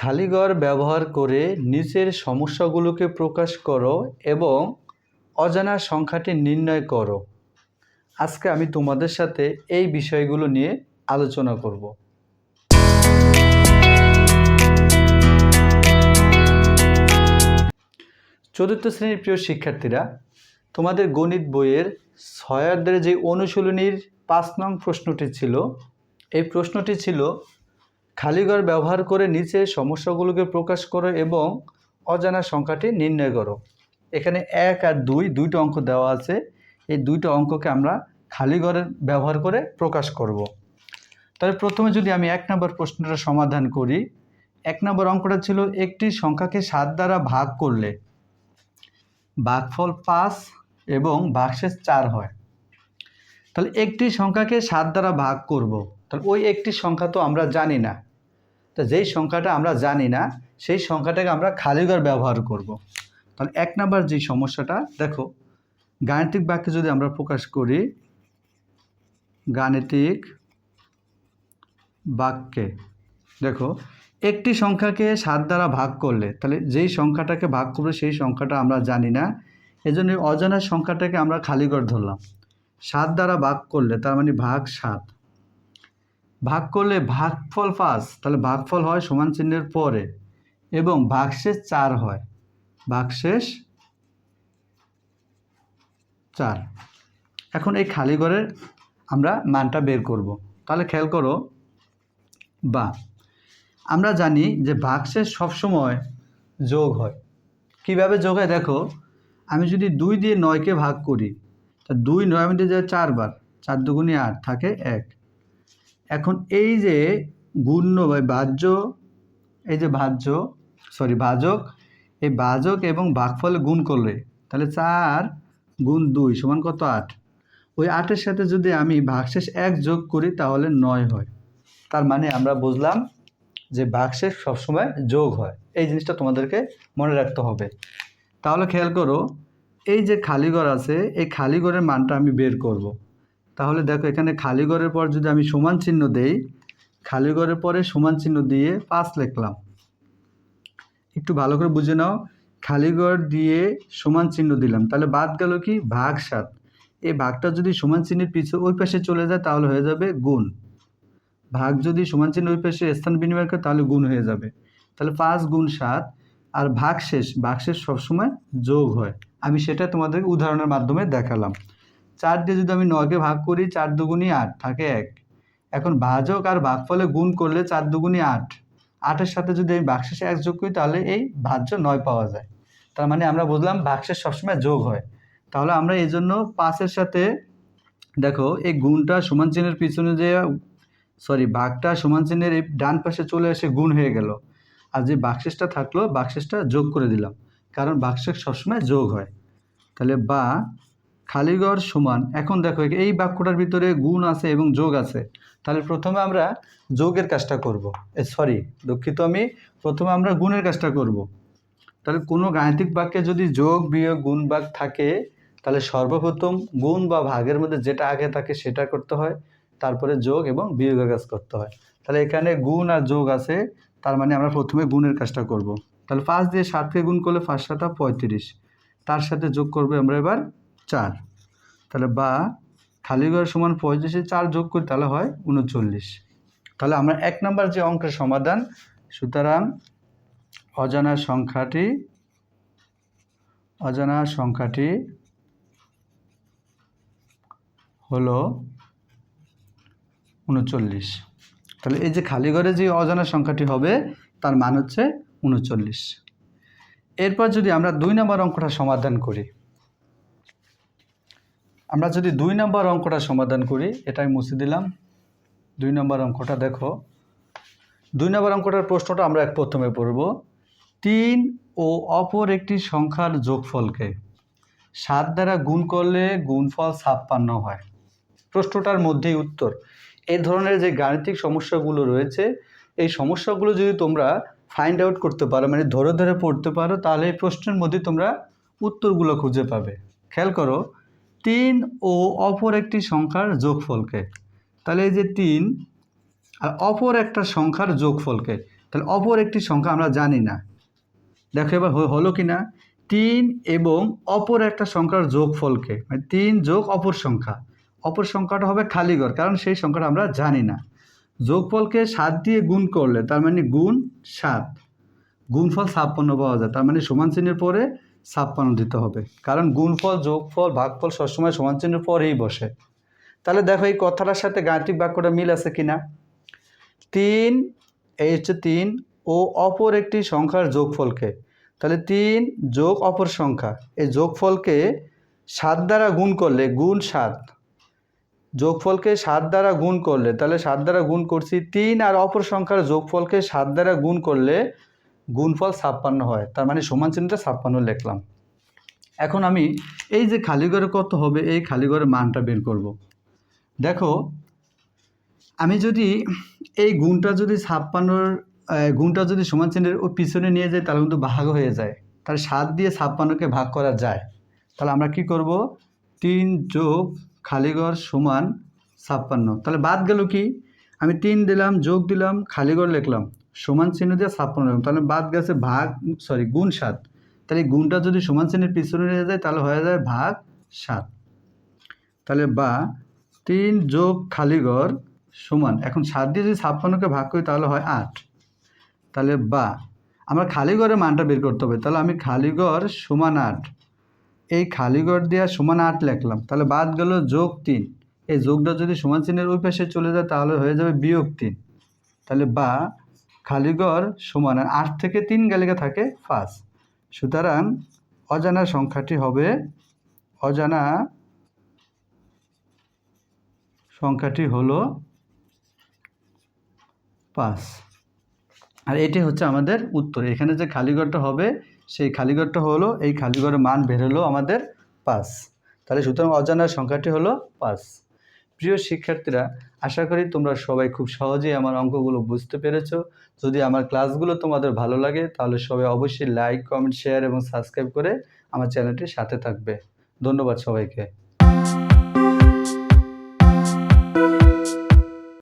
খালিঘর ব্যবহার করে নিচের সমস্যাগুলোকে প্রকাশ করো এবং অজানা সংখ্যাটি নির্ণয় করো। আজকে আমি তোমাদের সাথে এই বিষয়গুলো নিয়ে আলোচনা করব। চতুর্থ শ্রেণির প্রিয় শিক্ষার্থীরা, তোমাদের গণিত বইয়ের ছয়ার্ধের যে অনুশীলনীর পাঁচ নং প্রশ্নটি ছিল, এই প্রশ্নটি ছিল খালিঘর ব্যবহার করে নিচে সমস্যাগুলোকে প্রকাশ করো এবং অজানা সংখ্যাটি নির্ণয় করো এখানে এক আর দুই, দুইটা অঙ্ক দেওয়া আছে এই দুইটা অঙ্ককে আমরা খালিঘরের ব্যবহার করে প্রকাশ করব। তবে প্রথমে যদি আমি এক নম্বর প্রশ্নটা সমাধান করি, এক নম্বর অঙ্কটা ছিল একটি সংখ্যাকে সাত দ্বারা ভাগ করলে ভাগফল পাঁচ এবং ভাগশেষ চার হয় তাহলে একটি সংখ্যাকে সাত দ্বারা ভাগ করব। তাহলে ওই একটি সংখ্যা তো আমরা জানি না তো যেই সংখ্যাটা আমরা জানি না, সেই সংখ্যাটাকে আমরা খালিঘর ব্যবহার করব। তাহলে এক নাম্বার যে সমস্যাটা, দেখো, গাণিতিক বাক্যে যদি আমরা প্রকাশ করি, গাণিতিক বাক্যে, দেখো, একটি সংখ্যাকে সাত দ্বারা ভাগ করলে, তাহলে যেই সংখ্যাটাকে ভাগ করবে সেই সংখ্যাটা আমরা জানি না এজন্য অজানা সংখ্যাটাকে আমরা খালিঘর ধরলাম সাত দ্বারা ভাগ করলে, তার মানে ভাগ সাত ভাগ করলে ভাগফল পাঁচ, তাহলে ভাগফল হয় সমান চিহ্নের পরে, এবং ভাগশেষ চার হয়। ভাগশেষ চার। এখন এই খালি ঘরের আমরা মানটা বের করব। তাহলে খেয়াল করো, বা, আমরা জানি যে ভাগশেষ সবসময় যোগ হয়। কীভাবে যোগ হয় দেখো, আমি যদি দুই দিয়ে নয়কে ভাগ করি, তা দুই নয় মধ্যে যায় চারবার, চার দুগুণে আট থাকে এক। এখন এই যে গুণ্য বাহ্য, এই যে ভাজ্য সরি ভাজক এই ভাজক এবং ভাগফলে গুণ করলে, তাহলে চার গুণ দুই সমান কত আট? ওই আটের সাথে যদি আমি ভাগশেষ এক যোগ করি, তাহলে নয় হয়। তার মানে আমরা বুঝলাম যে ভাগশেষ সবসময় যোগ হয়। এই জিনিসটা তোমাদেরকে মনে রাখতে হবে। তাহলে খেয়াল করো, এই যে খালিঘর আছে, এই খালিঘরের মানটা আমি বের করব। তাহলে দেখো এখানে খালি ঘরের পর যদি আমি সমান চিহ্ন দেই, খালি ঘরের পরে সমান চিহ্ন দিয়ে পাঁচ লিখলাম। একটু ভালো করে বুঝে নাও, খালি ঘর দিয়ে সমান চিহ্ন দিলাম। তাহলে বাদ গেল কি? ভাগ সাত। এই ভাগটা যদি সমান চিহ্নের পিছু ওই পাশে চলে যায়, তাহলে হয়ে যাবে গুণ। ভাগ যদি সমান চিহ্ন ওই পাশে স্থান বিনিময় করে, তাহলে গুণ হয়ে যাবে। তাহলে পাঁচ গুণ সাত, আর ভাগ শেষ ভাগ শেষ সবসময় যোগ হয়। আমি সেটা তোমাদের উদাহরণের মাধ্যমে দেখালাম। চার দিয়ে যদি আমি নয়কে ভাগ করি, চার দুগুণই আট, থাকে এক। এখন ভাজক আর ভাগফলে গুণ করলে চার দুগুণই আট। আটের সাথে যদি আমি ভাগশেষে এক যোগ করি, তাহলে এই ভাজ্য নয় পাওয়া যায়। তার মানে আমরা বুঝলাম ভাগশেষ সবসময় যোগ হয়। তাহলে আমরা এই জন্য পাঁচের সাথে, দেখো, এই গুণটা সমান চিহ্নের পিছনে যে সরি ভাগটা সমান চিহ্নের এই ডান পাশে চলে এসে গুণ হয়ে গেল। আর যে বাক্সেসটা থাকল বাক্সেসটা যোগ করে দিলাম। কারণ বাক্সেস সবসময় যোগ হয়। তাহলে বা খালিগড় সমান, এখন দেখো এই বাক্যটার ভিতরে গুণ আছে এবং যোগ আছে। তাহলে প্রথমে আমরা যোগের কাজটা করব। সরি দুঃখিত আমি, প্রথমে আমরা গুণের কাজটা করব। তাহলে কোনো গাণিতিক বাক্যে যদি যোগ, বিয়োগ, গুণ বাক থাকে, তাহলে সর্বপ্রথম গুণ বা ভাগের মধ্যে যেটা আগে থাকে সেটা করতে হয়, তারপরে যোগ এবং বিয়োগের কাজ করতে হয়। তাহলে এখানে গুণ আর যোগ আছে, তার মানে আমরা প্রথমে গুণের কাজটা করব। তাহলে পাঁচ দিয়ে সাতকে গুণ করলে পাঁচ সাতা পঁয়ত্রিশ। তার সাথে যোগ করবে আমরা এবার চার। তাহলে বা খালিঘর সমান পঁয়ত্রিশে চার যোগ করি, তাহলে হয় উনচল্লিশ। তাহলে আমরা এক নম্বর যে অঙ্কের সমাধান, সুতরাং অজানা সংখ্যাটি অজানা সংখ্যাটি হলো উনচল্লিশ। তাহলে এই যে খালি ঘরে যে অজানা সংখ্যাটি হবে, তার মান হচ্ছে উনচল্লিশ। এরপর যদি আমরা দুই নম্বর অঙ্কটা সমাধান করি আমরা যদি দুই নম্বর অঙ্কটা সমাধান করি এটাই মুছে দিলাম। দুই নম্বর অঙ্কটা দেখো। দুই নম্বর অঙ্কটার প্রশ্নটা আমরা এক প্রথমে পড়ব। তিন ও অপর একটি সংখ্যার যোগফলকে সাত দ্বারা গুণ করলে গুণফল ছাপ্পান্ন হয়। প্রশ্নটার মধ্যেই উত্তর। এই ধরনের যে গাণিতিক সমস্যাগুলো রয়েছে, এই সমস্যাগুলো যদি তোমরা ফাইন্ড আউট করতে পারো মানে ধরে ধরে পড়তে পারো, তাহলে এই প্রশ্নের মধ্যে তোমরা উত্তরগুলো খুঁজে পাবে। খেয়াল করো তিন ও অপর একটি সংখ্যার যোগফলকে। তাহলে এই যে তিন আর অপর একটা সংখ্যার যোগফলকে, তাহলে অপর একটি সংখ্যা আমরা জানি না। দেখো এবার হলো কি না তিন এবং অপর একটা সংখ্যার যোগফলকে মানে তিন যোগ অপর সংখ্যা। অপর সংখ্যাটা হবে খালিঘর কারণ সেই সংখ্যাটা আমরা জানি না। যোগফলকে সাত দিয়ে গুণ করলে তার মানে গুণ সাত। গুণফল ছাপ্পান্ন পাওয়া যায়, তার মানে সমান চিহ্নের পরে ছাপ্পান্ন দিতে হবে। কারণ গুণফল, যোগফল, ভাগফল সবসময় সমান চিহ্নের পরেই বসে। তাহলে দেখো এই কথাটার সাথে গাণিতিক বাক্যটা মিল আছে কিনা? তিন, এই হচ্ছে তিন, ও অপর একটি সংখ্যার যোগফলকে। তাহলে তিন যোগ অপর সংখ্যা। এই যোগফলকে সাত দ্বারা গুণ করলে, গুণ সাত। যোগফলকে সাত দ্বারা গুণ করলে, তাহলে সাত দ্বারা গুণ করছি তিন, আর অপর সংখ্যার যোগফলকে সাত দ্বারা গুণ করলে গুণফল ছাপ্পান্ন হয়। তার মানে সমান চিহ্নটা ছাপ্পান্ন লিখলাম। এখন আমি এই যে খালিঘরে কত হবে, এই খালিঘরের মানটা বের করব। দেখো, আমি যদি এই গুণটা যদি ছাপ্পান্নর গুণটা যদি সমান চিহ্নের ও পিছনে নিয়ে যাই, তাহলে কিন্তু ভাগ হয়ে যায়। তাহলে সাত দিয়ে ছাপ্পান্নকে ভাগ করা যায়। তাহলে আমরা কি করব? তিন যোগ খালিঘর সমান ছাপ্পান্ন। তাহলে বাদ গেল কি? আমি তিন দিলাম, যোগ দিলাম খালিঘর লিখলাম। সমান চিহ্ন দিয়ে ছাপ্পান্ন লিখলাম তাহলে বাদ গেছে ভাগ সরি গুণ সাত। তাহলে গুণটা যদি সমান চিহ্নের পিছনে নিয়ে যায়, তাহলে হয়ে যায় ভাগ সাত। তাহলে বা তিন যোগ খালিঘর সমান, এখন সাত দিয়ে যদি ছাপ্পান্নকে ভাগ করি, তাহলে হয় আট। তাহলে বা, আমরা খালিগড়ের মানটা বের করতে হবে। তাহলে আমি খালিঘর সমান আট। এই খালিঘর দেওয়া সমান আট লিখলাম। তাহলে বাদ গেল যোগ তিন। এই যোগটা যদি সমান চিহ্নের ওই পাশে চলে যায়, তাহলে হয়ে যাবে বিয়োগ তিন। তাহলে বা খালিঘর সমান আট থেকে তিন গেলে থাকে পাঁচ। সুতরাং অজানা সংখ্যাটি হবে, অজানা সংখ্যাটি হলো পাঁচ। আর এটি হচ্ছে আমাদের উত্তর। এখানে যে খালিঘরটা হবে, সেই খালিঘরটা হলো, এই খালিঘরের মান বেরোলো আমাদের পাঁচ। তাহলে সুতরাং অজানা সংখ্যাটি হলো পাঁচ। প্রিয় শিক্ষার্থীরা, আশা করি তোমরা সবাই খুব সহজেই আমার অঙ্কগুলো বুঝতে পেরেছ। যদি আমার ক্লাসগুলো তোমাদের ভালো লাগে, তাহলে সবাই অবশ্যই লাইক কমেন্ট শেয়ার এবং সাবস্ক্রাইব করে আমার চ্যানেলটির সাথে থাকবে। ধন্যবাদ সবাইকে।